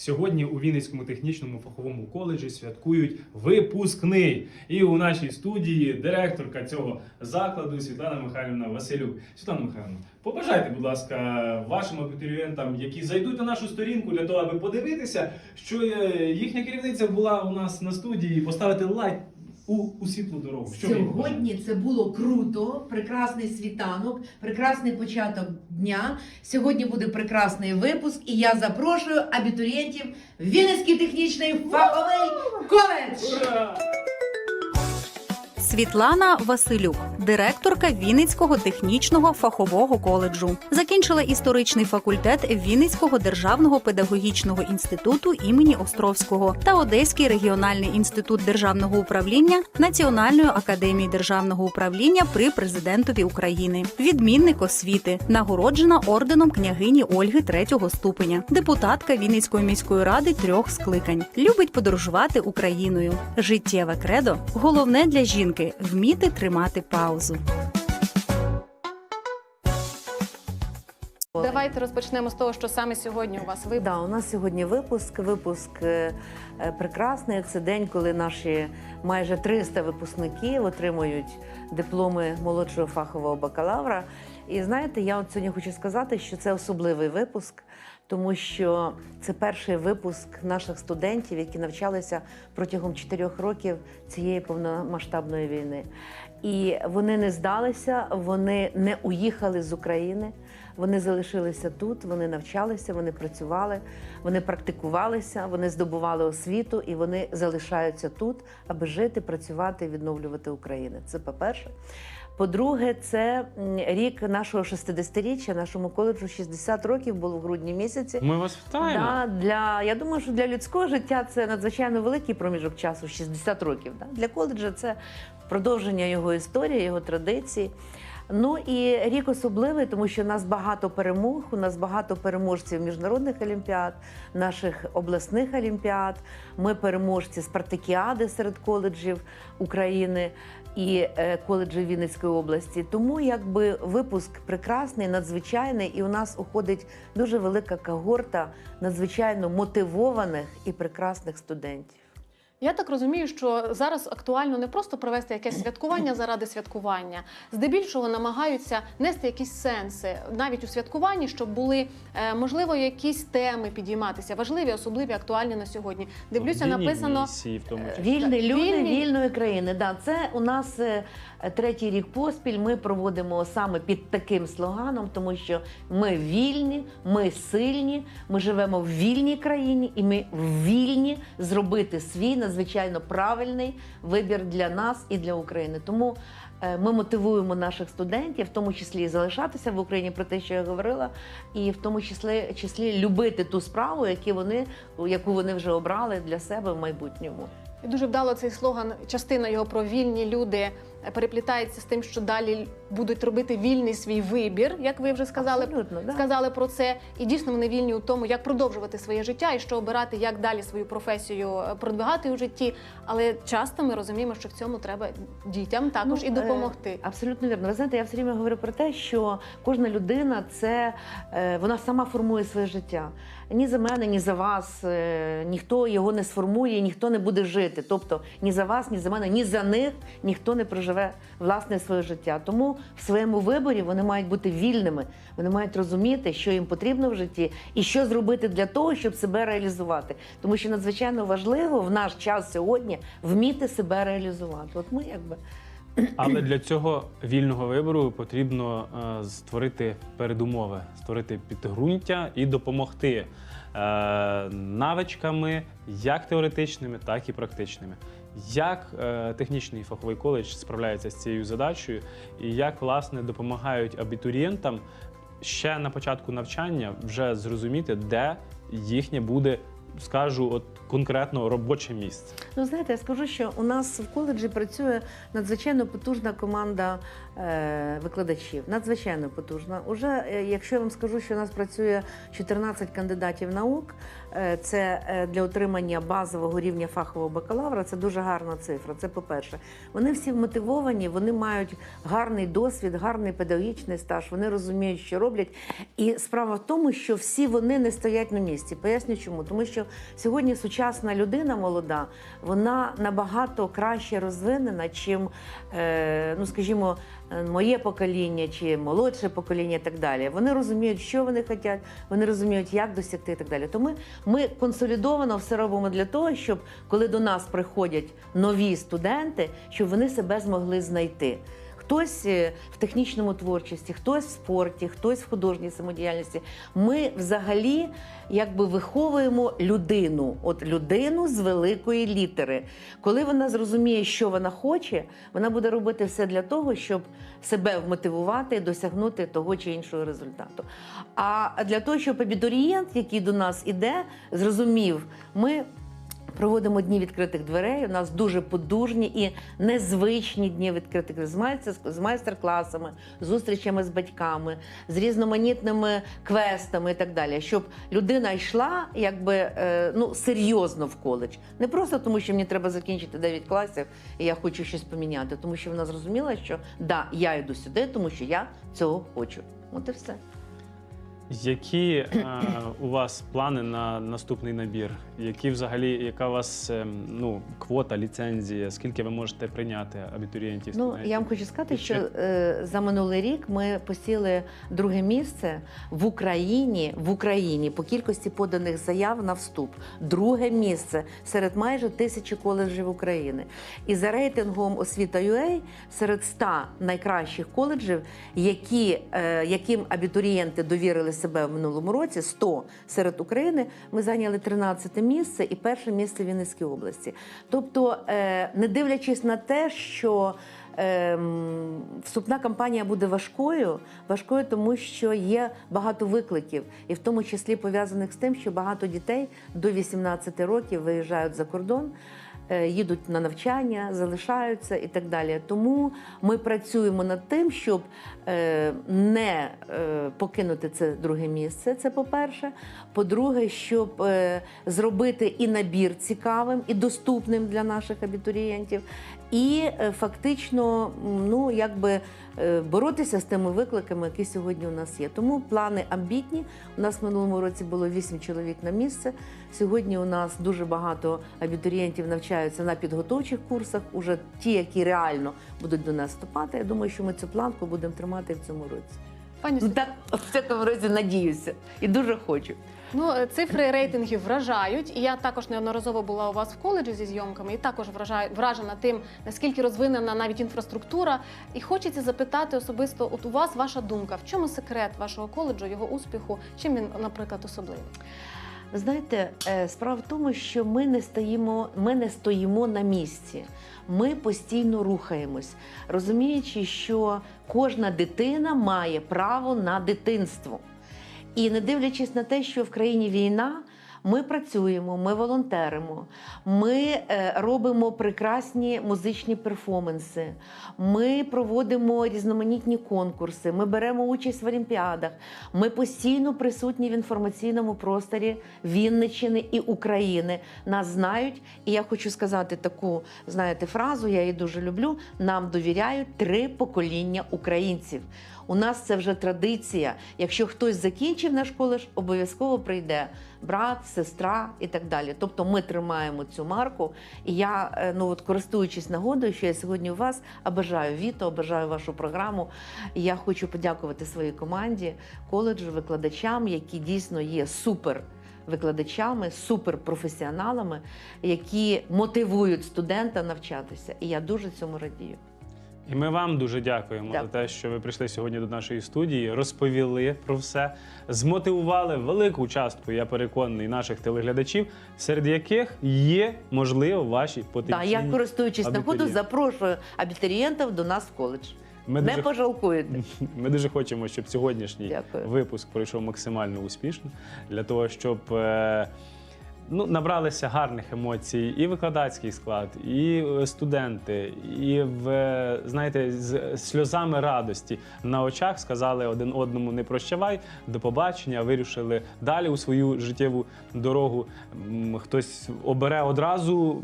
Сьогодні у Вінницькому технічному фаховому коледжі святкують випускний. І у нашій студії директорка цього закладу Світлана Михайлівна Василюк. Світлана Михайлівна, побажайте, будь ласка, вашим абітурієнтам, які зайдуть на нашу сторінку для того, аби подивитися, що е, їхня керівниця була у нас на студії, поставити лайк у, у світлу дорогу. Що? Сьогодні це було круто, прекрасний світанок, прекрасний початок дня. Сьогодні буде прекрасний випуск, і я запрошую абітурієнтів в Вінницький технічний фаховий коледж. Світлана Василюк, директорка Вінницького технічного фахового коледжу, закінчила історичний факультет Вінницького державного педагогічного інституту імені Островського та Одеський регіональний інститут державного управління Національної академії державного управління при президентові України, відмінник освіти, нагороджена орденом княгині Ольги третього ступеня, депутатка Вінницької міської ради трьох скликань. Любить подорожувати Україною. Життєве кредо головне для жінки вміти тримати паузу. Давайте розпочнемо з того, що саме сьогодні у вас випуск. Да, у нас сьогодні випуск. Випуск е, е, прекрасний. Це день, коли наші майже 300 випускників отримують дипломи молодшого фахового бакалавра. І знаєте, я от сьогодні хочу сказати, що це особливий випуск, тому що це перший випуск наших студентів, які навчалися протягом 4 років цієї повномасштабної війни. І вони не здалися, вони не уїхали з України. Вони залишилися тут, вони навчалися, вони працювали, вони практикувалися, вони здобували освіту і вони залишаються тут, аби жити, працювати і відновлювати Україну. Це по-перше. По-друге, це рік нашого 60-річчя, нашому коледжу 60 років було в грудні місяці. Ми вас вітаємо. Да, для я думаю, що для людського життя це надзвичайно великий проміжок часу 60 років. Да? Для коледжа це продовження його історії, його традицій. Ну і рік особливий, тому що у нас багато перемог. У нас багато переможців міжнародних олімпіад, наших обласних олімпіад. Ми переможці спартакіади серед коледжів України і е, коледжів Вінницької області. Тому якби випуск прекрасний, надзвичайний, і у нас уходить дуже велика когорта надзвичайно мотивованих і прекрасних студентів. Я так розумію, що зараз актуально не просто провести якесь святкування заради святкування. Здебільшого намагаються нести якісь сенси навіть у святкуванні, щоб були е, можливо якісь теми підійматися, важливі, особливі, актуальні на сьогодні. Дивлюся, Вільні написано місії, в тому числі. Вільні люди Вільні. вільної країни. Да, це у нас е, третій рік поспіль. Ми проводимо саме під таким слоганом, тому що ми вільні, ми сильні, ми живемо в вільній країні, і ми вільні зробити свій надзвичайно правильний вибір для нас і для України. Тому е, ми мотивуємо наших студентів, в тому числі залишатися в Україні про те, що я говорила, і в тому числі, числі любити ту справу, яку вони, яку вони вже обрали для себе в майбутньому. І дуже вдало цей слоган, частина його про вільні люди переплітається з тим, що далі будуть робити вільний свій вибір, як ви вже сказали. Абсолютно, да. Сказали про це, і дійсно вони вільні у тому, як продовжувати своє життя і що обирати, як далі свою професію е, продвигати у житті. Але часто ми розуміємо, що в цьому треба дітям також Ну, і е, допомогти. Абсолютно вірно. Ви знаєте, я все время говорю про те, що кожна людина це е, вона сама формує своє життя. Ні за мене, ні за вас, ніхто його не сформує, ніхто не буде жити. Тобто ні за вас, ні за мене, ні за них ніхто не проживе власне своє життя. Тому в своєму виборі вони мають бути вільними. Вони мають розуміти, що їм потрібно в житті, і що зробити для того, щоб себе реалізувати. Тому що надзвичайно важливо в наш час сьогодні вміти себе реалізувати. От ми якби. Але для цього вільного вибору потрібно е, створити передумови, створити підґрунтя і допомогти навичками, як теоретичними, так і практичними. Як е, технічний фаховий коледж справляється з цією задачею, і як власне допомагають абітурієнтам ще на початку навчання вже зрозуміти, де їхнє буде, скажу, от конкретно робоче місце. Ну, знаєте, я скажу, що у нас в коледжі працює надзвичайно потужна команда е, викладачів. Надзвичайно потужна. Уже е, якщо я вам скажу, що у нас працює 14 кандидатів наук, е, це для отримання базового рівня фахового бакалавра. Це дуже гарна цифра. Це по-перше. Вони всі мотивовані, вони мають гарний досвід, гарний педагогічний стаж. Вони розуміють, що роблять. І справа в тому, що всі вони не стоять на місці. Поясню чому, тому що сьогодні сучасна людина молода, вона набагато краще розвинена, чим, е, ну скажімо, моє покоління чи молодше покоління, і так далі. Вони розуміють, що вони хочуть, вони розуміють, як досягти і так далі. Тому ми консолідовано все робимо для того, щоб коли до нас приходять нові студенти, щоб вони себе змогли знайти. Хтось е, в технічному творчості, хтось в спорті, хтось в художній самодіяльності. Ми взагалі якби виховуємо людину, от людину з великої літери. Коли вона зрозуміє, що вона хоче, вона буде робити все для того, щоб себе вмотивувати і досягнути того чи іншого результату. А для того, щоб абітурієнт, який до нас іде, зрозумів, ми Проводимо дні відкритих дверей. У нас дуже подужні і незвичні дні відкритих дверей з майстер- з майстер-класами, зустрічами з батьками, з різноманітними квестами і так далі. Щоб людина йшла якби е, ну серйозно в коледж. Не просто тому, що мені треба закінчити 9 класів і я хочу щось поміняти, тому що вона зрозуміла, що да, я йду сюди, тому що я цього хочу. От і все. Які е, у вас плани на наступний набір? Які взагалі, яка у вас ем, ну, квота, ліцензія? Скільки ви можете прийняти абітурієнтів? Ну я вам хочу сказати, що е, за минулий рік ми посіли друге місце в Україні в Україні по кількості поданих заяв на вступ. Друге місце серед майже тисячі коледжів України. І за рейтингом освіта.ua серед 100 найкращих коледжів, які, е, яким абітурієнти довірили себе в минулому році, 100 серед України, ми зайняли 13 місце і перше місце в Вінницькій області. Тобто, е, не дивлячись на те, що ем, вступна кампанія буде важкою, важкою, тому що є багато викликів, і в тому числі пов'язаних з тим, що багато дітей до 18 років виїжджають за кордон. Е, Їдуть на навчання, залишаються і так далі. Тому ми працюємо над тим, щоб е, не е, покинути це друге місце. Це по-перше. По-друге, щоб зробити і набір цікавим і доступним для наших абітурієнтів, і фактично ну якби боротися з тими викликами, які сьогодні у нас є. Тому плани амбітні. У нас в минулому році було 8 чоловік на місце. Сьогодні у нас дуже багато абітурієнтів навчаються на підготовчих курсах. Уже ті, які реально будуть до нас вступати. Я думаю, що ми цю планку будемо тримати в цьому році. Пані Ну так в цьому році надіюся і дуже хочу. Ну, е, цифри рейтингів вражають. І я також неодноразово була у вас в коледжі зі зйомками, і також вражаю, вражена тим, наскільки розвинена навіть інфраструктура. І хочеться запитати особисто, от у вас ваша думка, в чому секрет вашого коледжу, його успіху? Чим він, наприклад, особливий? Ви знаєте, е, справа в тому, що ми не стоїмо, ми не стоїмо на місці. Ми постійно рухаємось, розуміючи, що кожна дитина має право на дитинство. І не дивлячись на те, що в країні війна, ми працюємо, ми волонтеримо, ми е, робимо прекрасні музичні перформанси, ми проводимо різноманітні конкурси, ми беремо участь в олімпіадах. Ми постійно присутні в інформаційному просторі Вінниччини і України. Нас знають, і я хочу сказати таку, знаєте, фразу, я її дуже люблю. Нам довіряють три покоління українців. У нас це вже традиція. Якщо хтось закінчив наш коледж, обов'язково прийде брат, сестра і так далі. Тобто ми тримаємо цю марку. І я, е, ну от користуючись нагодою, що я сьогодні у вас, бажаю Віто, бажаю вашу програму. І я хочу подякувати своїй команді, коледжу, викладачам, які дійсно є супер. Викладачами, суперпрофесіоналами, які мотивують студента навчатися, і я дуже цьому радію. І ми вам дуже дякуємо Дякую. за те, що ви прийшли сьогодні до нашої студії, розповіли про все, змотивували велику частку, я переконаний, наших телеглядачів, серед яких є, можливо, ваші Так, потенційні я користуючись абітурієнти. запрошую абітурієнтів до нас в коледж. Ми Не дуже, пожалкуєте. ми дуже хочемо, щоб сьогоднішній Дякую. випуск пройшов максимально успішно для того, щоб е, ну, набралися гарних емоцій і викладацький склад, і е, студенти, і в е, знаєте, з сльозами радості на очах сказали один одному не прощавай, до побачення, вирішили далі у свою життєву дорогу. Хтось обере одразу.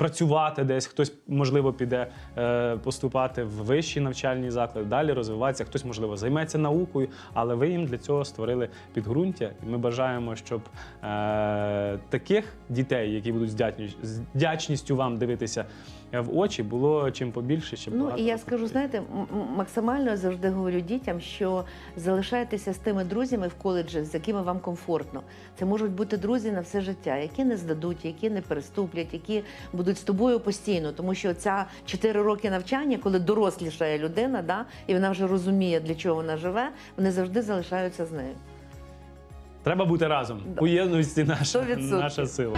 Працювати десь, хтось можливо піде е, поступати в вищі навчальні заклади, далі розвиватися, хтось можливо займеться наукою, але ви їм для цього створили підґрунтя. І ми бажаємо, щоб е, таких дітей, які будуть з вдячністю вам дивитися в очі, було чим побільше, щоб Ну і я скажу, знаєте, максимально завжди говорю дітям, що залишайтеся з тими друзями в коледжі, з якими вам комфортно. Це можуть бути друзі на все життя, які не здадуть, які не переступлять, які будуть з тобою постійно. Тому що ця 4 роки навчання, коли дорослішає людина, да, і вона вже розуміє, для чого вона живе, вони завжди залишаються з нею. Треба бути разом. Да. У єдності наша, наша сила.